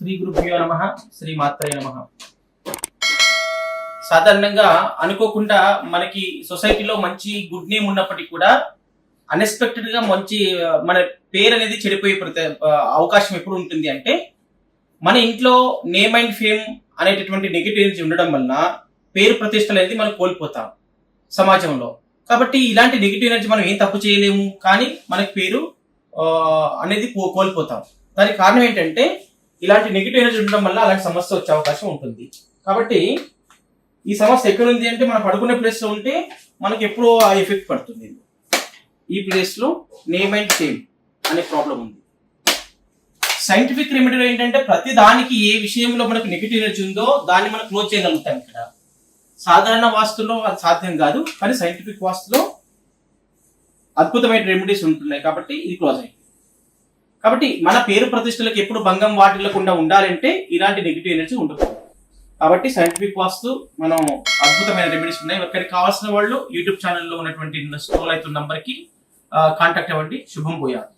శ్రీ గురుభ్యో నమ శ్రీ మాత్రే నమ. సాధారణంగా అనుకోకుండా మనకి సొసైటీలో మంచి గుడ్ నేమ్ ఉన్నప్పటికీ కూడా అన్ఎక్స్పెక్టెడ్గా మంచి మన పేరు అనేది చెడిపోయే ప్రతి అవకాశం ఎప్పుడు ఉంటుంది అంటే మన ఇంట్లో నేమ్ అండ్ ఫేమ్ అనేటటువంటి నెగిటివ్ ఎనర్జీ ఉండడం వలన పేరు ప్రతిష్టలు అనేది మనం కోల్పోతాం సమాజంలో. కాబట్టి ఇలాంటి నెగిటివ్ ఎనర్జీ మనం ఏం తప్పు చేయలేము కానీ మనకి పేరు అనేది కో- కోల్పోతాం. దానికి కారణం ఏంటంటే ఇలాంటి నెగిటివ్ ఎనర్జీ ఉండడం వల్ల అలాంటి సమస్య వచ్చే అవకాశం ఉంటుంది. కాబట్టి ఈ సమస్య ఎక్కడ ఉంది అంటే మనం పడుకునే ప్లేస్లో ఉంటే మనకి ఎప్పుడో ఆ ఎఫెక్ట్ పడుతుంది. ఈ ప్లేస్లో నేమ్ అండ్ సేమ్ అనే ప్రాబ్లం ఉంది. సైంటిఫిక్ రెమెడీలో ఏంటంటే ప్రతి దానికి ఏ విషయంలో మనకు నెగిటివ్ ఎనర్జీ ఉందో దాన్ని మనం క్లోజ్ చేయగలుగుతాం ఇక్కడ. సాధారణ వాస్తులో అది సాధ్యం కాదు కానీ సైంటిఫిక్ వాస్తులో అద్భుతమైన రెమెడీస్ ఉంటున్నాయి కాబట్టి ఇది క్లోజ్ అయింది. కాబట్టి మన పేరు ప్రతిష్టలకు ఎప్పుడు భంగం వాటిల్లకుండా ఉండాలంటే ఇలాంటి నెగిటివ్ ఎనర్జీ ఉండకూడదు కాబట్టి సైంటిఫిక్ వాస్తు మనం అద్భుతమైన రెమెడీస్ ఉన్నాయి. ఒకరికి కావాల్సిన వాళ్ళు యూట్యూబ్ ఛానల్లో ఉన్నటువంటి స్క్రోల్ అవుతున్న నంబర్కి కాంటాక్ట్ అవ్వండి. శుభం పోయాలి